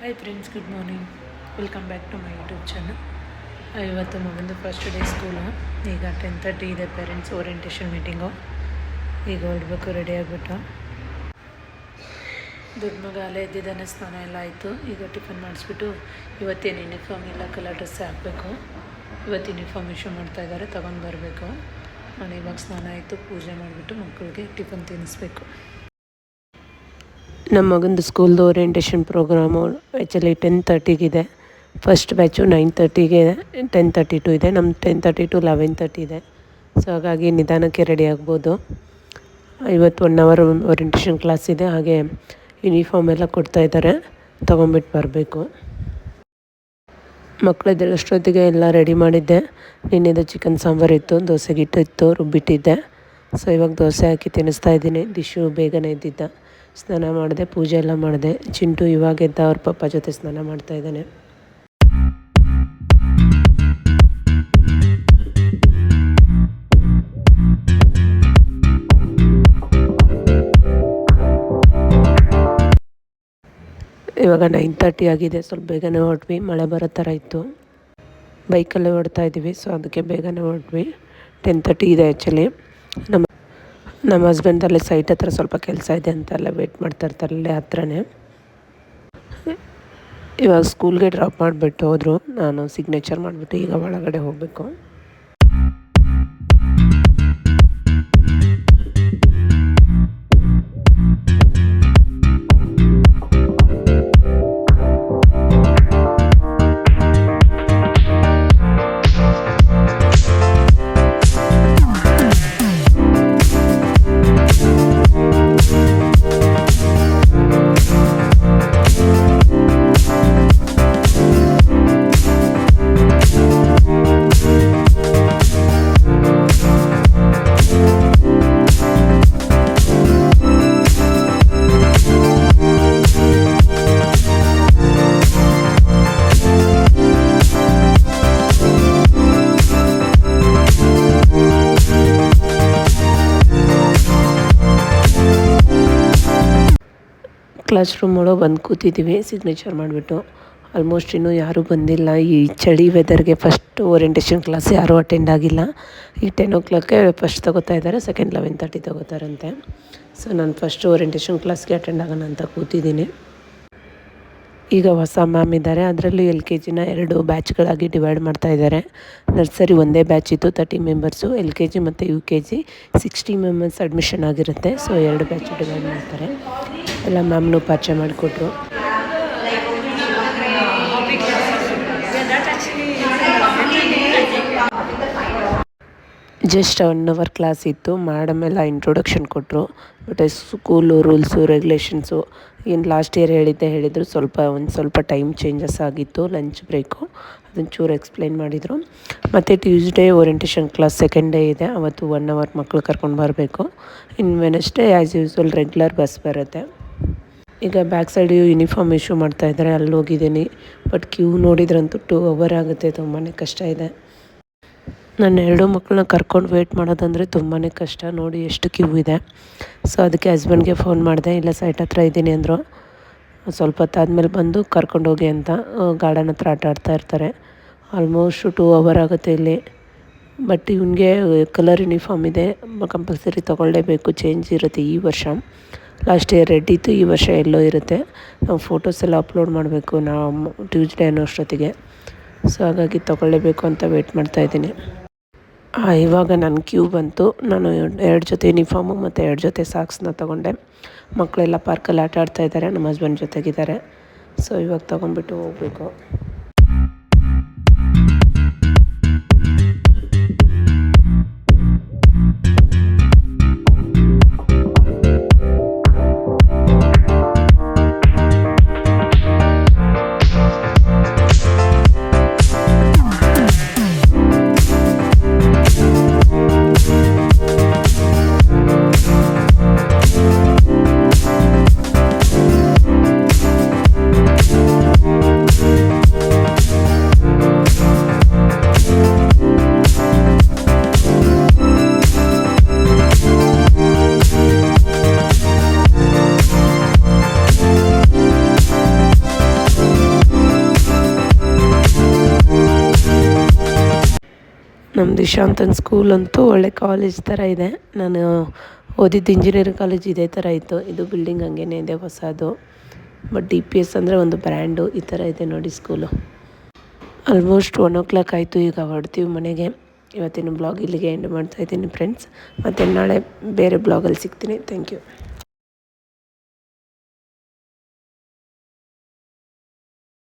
Hi friends good morning welcome back to my YouTube channel ಇವತ್ತು ಮಗಂದು first day school ಈಗ ten thirty ಇದೆ parents orientation meeting ಈಗ ಹೊರಡ್ಬೇಕು ರೆಡಿ ಆಗಿಬಿಟ್ಟು. ದೊಡ್ಡ ಮಗ ಅಲ್ಲೇ ಎದ್ದಿದ್ದಾನೆ ಸ್ನಾನ ಎಲ್ಲ ಆಯಿತು. ಈಗ ಟಿಫನ್ ಮಾಡಿಸ್ಬಿಟ್ಟು ಇವತ್ತೇನು ಯೂನಿಫಾರ್ಮ್ ಇಲ್ಲ ಕಲರ್ ಡ್ರೆಸ್ಸೇ ಹಾಕಬೇಕು. ಇವತ್ತು ಯೂನಿಫಾರ್ಮ್ ಇಶ್ಯೂ ಮಾಡ್ತಾ ಇದ್ದಾರೆ, ತೊಗೊಂಡು ಬರಬೇಕು. ನಾನು ಇವಾಗ ಸ್ನಾನ ಆಯಿತು, ಪೂಜೆ ಮಾಡಿಬಿಟ್ಟು ಮಕ್ಕಳಿಗೆ ಟಿಫನ್ ತಿನ್ನಿಸ್ಬೇಕು. ನಮ್ಮ ಮಗಂದು ಸ್ಕೂಲ್ದು ಓರಿಯೆಂಟೇಷನ್ ಪ್ರೋಗ್ರಾಮು ಆ್ಯಕ್ಚುಲಿ ಟೆನ್ ತರ್ಟಿಗಿದೆ ಫಸ್ಟ್ ಬ್ಯಾಚು ನೈನ್ ತರ್ಟಿಗೆ ಟೆನ್ ತರ್ಟಿ ಟು ಇದೆ. ನಮ್ಮ ten thirty to eleven thirty ಇದೆ. ಸೊ ಹಾಗಾಗಿ ನಿಧಾನಕ್ಕೆ ರೆಡಿ ಆಗ್ಬೋದು. ಇವತ್ತು ಒನ್ ಅವರ್ ಓರಿಯೆಂಟೇಷನ್ ಕ್ಲಾಸ್ ಇದೆ. ಹಾಗೆ ಯೂನಿಫಾರ್ಮ್ ಎಲ್ಲ ಕೊಡ್ತಾ ಇದ್ದಾರೆ. ತೊಗೊಂಬಿಟ್ಟು ಬರಬೇಕು. ಮಕ್ಕಳಿದ್ದಷ್ಟೊತ್ತಿಗೆ ಎಲ್ಲ ರೆಡಿ ಮಾಡಿದ್ದೆ. ನಿನ್ನೆದು ಚಿಕನ್ ಸಾಂಬಾರು ಇತ್ತು, ದೋಸೆಗಿಟ್ಟು ಇತ್ತು, ರುಬ್ಬಿಟ್ಟಿದ್ದೆ. ಸೊ ಇವಾಗ ದೋಸೆ ಹಾಕಿ ತಿನ್ನಿಸ್ತಾ ಇದ್ದೀನಿ. ದಿಶು ಬೇಗನೆ ಎದ್ದಿದ್ದ. ಸ್ನಾನ ಮಾಡಿದೆ, ಪೂಜೆ ಎಲ್ಲ ಮಾಡಿದೆ. ಚಿಂಟು ಇವಾಗ ಎದ್ದ ಅವ್ರ ಪಪ್ಪ ಜೊತೆ ಸ್ನಾನ ಮಾಡ್ತಾ ಇದ್ದಾನೆ. ಇವಾಗ ನೈನ್ ತರ್ಟಿ ಆಗಿದೆ. ಸ್ವಲ್ಪ ಬೇಗನೆ ಹೊರಟ್ವಿ. ಮಳೆ ಬರೋ ಥರ ಇತ್ತು. ಬೈಕಲ್ಲೇ ಹೊಡ್ತಾ ಇದ್ದೀವಿ. ಸೊ ಅದಕ್ಕೆ ಬೇಗನೆ ಹೊರಟ್ವಿ. ಟೆನ್ ತರ್ಟಿ ಇದೆ ಆ್ಯಕ್ಚುಲಿ ನಮ್ಮ ನಮ್ಮ ಹಸ್ಬೆಂಡ್ ಅಲ್ಲಿ ಸೈಟ್ ಹತ್ರ ಸ್ವಲ್ಪ ಕೆಲಸ ಇದೆ ಅಂತ ಎಲ್ಲ ವೇಟ್ ಮಾಡ್ತಾ ಇರ್ತಾರೆ ಅಲ್ಲೇ ಹತ್ರನೇ. ಇವಾಗ ಸ್ಕೂಲ್ಗೆ ಡ್ರಾಪ್ ಮಾಡಿಬಿಟ್ಟು ಹೋದರು. ನಾನು ಸಿಗ್ನೇಚರ್ ಮಾಡಿಬಿಟ್ಟು ಈಗ ಒಳಗಡೆ ಹೋಗಬೇಕು. ಕ್ಲಾಸ್ ರೂಮ್ ಒಳಗೆ ಬಂದು ಕೂತಿದ್ದೀವಿ ಸಿಗ್ನೇಚರ್ ಮಾಡಿಬಿಟ್ಟು. ಆಲ್ಮೋಸ್ಟ್ ಇನ್ನೂ ಯಾರೂ ಬಂದಿಲ್ಲ. ಈ ಚಳಿ ವೆದರ್ಗೆ ಫಸ್ಟ್ ಓರಿಯೆಂಟೇಷನ್ ಕ್ಲಾಸ್ ಯಾರೂ ಅಟೆಂಡ್ ಆಗಿಲ್ಲ. ಈಗ ಟೆನ್ ಓ ಕ್ಲಾಕ್ಗೆ ಫಸ್ಟ್ ತೊಗೋತಾ ಇದ್ದಾರೆ ಸೆಕೆಂಡ್ ಲೆವೆನ್ ತರ್ಟಿ ತಗೋತಾರಂತೆ. ಸೊ ನಾನು ಫಸ್ಟ್ ಓರಿಯೆಂಟೇಷನ್ ಕ್ಲಾಸ್ಗೆ ಅಟೆಂಡ್ ಆಗೋಣ ಅಂತ ಕೂತಿದ್ದೀನಿ. ಈಗ ಹೊಸ ಮ್ಯಾಮ್ ಇದ್ದಾರೆ. ಅದರಲ್ಲೂ ಎಲ್ ಕೆ ಜಿನ ಎರಡು ಬ್ಯಾಚ್ಗಳಾಗಿ ಡಿವೈಡ್ ಮಾಡ್ತಾ ಇದ್ದಾರೆ. ನರ್ಸರಿ ಒಂದೇ ಬ್ಯಾಚ್ ಇತ್ತು thirty members. L K G ಮತ್ತು U K G sixty members admission ಆಗಿರುತ್ತೆ. ಸೊ ಎರಡು ಬ್ಯಾಚ್ ಡಿವೈಡ್ ಮಾಡ್ತಾರೆ. ಎಲ್ಲ ಮ್ಯಾಮ್ನು ಪರಿಚಯ ಮಾಡಿಕೊಟ್ರು. ಜಸ್ಟ್ ಒನ್ ಅವರ್ ಕ್ಲಾಸ್ ಇತ್ತು. ಮೇಡಮ್ ಎಲ್ಲ ಇಂಟ್ರೊಡಕ್ಷನ್ ಕೊಟ್ಟರು ಬಟ್ ಸ್ಕೂಲು ರೂಲ್ಸು ರೆಗ್ಯುಲೇಷನ್ಸು ಏನು ಲಾಸ್ಟ್ ಇಯರ್ ಹೇಳಿದ್ದೆ ಹೇಳಿದರು ಸ್ವಲ್ಪ ಒಂದು ಸ್ವಲ್ಪ ಟೈಮ್ ಚೇಂಜಸ್ ಆಗಿತ್ತು ಲಂಚ್ ಬ್ರೇಕು ಅದನ್ನು ಚೂರು ಎಕ್ಸ್ಪ್ಲೈನ್ ಮಾಡಿದರು. ಮತ್ತು Tuesday orientation class second day ಇದೆ. ಅವತ್ತು ಒನ್ ಅವರ್ ಮಕ್ಕಳು ಕರ್ಕೊಂಡು ಬರಬೇಕು. ಇನ್ನು Wednesday as usual regular bus ಬರುತ್ತೆ. ಈಗ ಬ್ಯಾಕ್ ಸೈಡ್ ಯೂನಿಫಾರ್ಮ್ ಇಶ್ಯೂ ಮಾಡ್ತಾ ಇದ್ದಾರೆ. ಅಲ್ಲಿ ಹೋಗಿದ್ದೀನಿ ಬಟ್ ಕ್ಯೂ ನೋಡಿದ್ರಂತೂ ಟೂ ಅವರ್ ಆಗುತ್ತೆ. ತುಂಬಾ ಕಷ್ಟ ಇದೆ. ನನ್ನ ಎರಡು ಮಕ್ಕಳನ್ನ ಕರ್ಕೊಂಡು ವೆಯ್ಟ್ ಮಾಡೋದಂದರೆ ತುಂಬಾ ಕಷ್ಟ. ನೋಡಿ ಎಷ್ಟು ಕ್ಯೂ ಇದೆ. ಸೊ ಅದಕ್ಕೆ ಹಸ್ಬೆಂಡ್ಗೆ ಫೋನ್ ಮಾಡಿದೆ, ಇಲ್ಲ ಸೈಟ್ ಹತ್ರ ಇದ್ದೀನಿ ಅಂದರು. ಸ್ವಲ್ಪ ಹೊತ್ತಾದ್ಮೇಲೆ ಬಂದು ಕರ್ಕೊಂಡೋಗಿ ಅಂತ ಗಾರ್ಡನ್ ಹತ್ರ ಆಟ ಆಡ್ತಾ ಇರ್ತಾರೆ. ಆಲ್ಮೋಸ್ಟ್ ಟೂ ಅವರ್ ಆಗುತ್ತೆ ಇಲ್ಲಿ. ಬಟ್ ಇವನಿಗೆ ಕಲರ್ ಯೂನಿಫಾರ್ಮ್ ಇದೆ. ಕಂಪಲ್ಸರಿ ತೊಗೊಳ್ಳೇಬೇಕು. ಚೇಂಜ್ ಇರುತ್ತೆ ಈ ವರ್ಷ. ಲಾಸ್ಟ್ ಇಯರ್ ರೆಡ್ ಇತ್ತು, ಈ ವರ್ಷ ಎಲ್ಲೋ ಇರುತ್ತೆ. ನಾವು ಫೋಟೋಸ್ ಎಲ್ಲ ಅಪ್ಲೋಡ್ ಮಾಡಬೇಕು, ನಾವು ಟ್ಯೂಸ್ಡೇ ಅನ್ನೋ ಅಷ್ಟೊತ್ತಿಗೆ. ಸೊ ಹಾಗಾಗಿ ತೊಗೊಳ್ಳೇಬೇಕು ಅಂತ ವೆಯ್ಟ್ ಮಾಡ್ತಾಯಿದ್ದೀನಿ ಇವಾಗ ನನ್ನ ಕ್ಯೂ ಬಂತು. ನಾನು ಎರಡು ಜೊತೆ ಯೂನಿಫಾರ್ಮು ಮತ್ತು ಎರಡು ಜೊತೆ ಸಾಕ್ಸ್ನ ತೊಗೊಂಡೆ. ಮಕ್ಕಳೆಲ್ಲ ಪಾರ್ಕಲ್ಲಿ ಆಟ ಆಡ್ತಾ ಇದ್ದಾರೆ. ನಮ್ಮ ಹಸ್ಬೆಂಡ್ ಜೊತೆಗಿದ್ದಾರೆ. ಸೊ ಇವಾಗ ತೊಗೊಂಡ್ಬಿಟ್ಟು ಹೋಗಬೇಕು. ನಮ್ಮ ದಿಶಾಂತನ ಸ್ಕೂಲ್ ಅಂತೂ ಒಳ್ಳೆ ಕಾಲೇಜ್ ಥರ ಇದೆ. ನಾನು ಓದಿದ್ದು ಇಂಜಿನಿಯರಿಂಗ್ ಕಾಲೇಜ್ ಇದೇ ಥರ ಇತ್ತು. ಇದು ಬಿಲ್ಡಿಂಗ್ ಹಂಗೇನೆ ಇದೆ ಹೊಸದು. ಬಟ್ ಡಿ ಪಿ ಎಸ್ ಅಂದರೆ ಒಂದು ಬ್ರ್ಯಾಂಡು ಈ ಥರ ಇದೆ ನೋಡಿ school almost one o'clock ಆಯಿತು ಈಗ ಹೊರಡ್ತೀವಿ ಮನೆಗೆ. ಇವತ್ತಿನ ಬ್ಲಾಗ್ ಇಲ್ಲಿಗೆ ಎಂಡ್ ಮಾಡ್ತಾ ಇದ್ದೀನಿ ಫ್ರೆಂಡ್ಸ್ ಮತ್ತು ನಾಳೆ ಬೇರೆ ಬ್ಲಾಗಲ್ಲಿ ಸಿಗ್ತೀನಿ. Thank you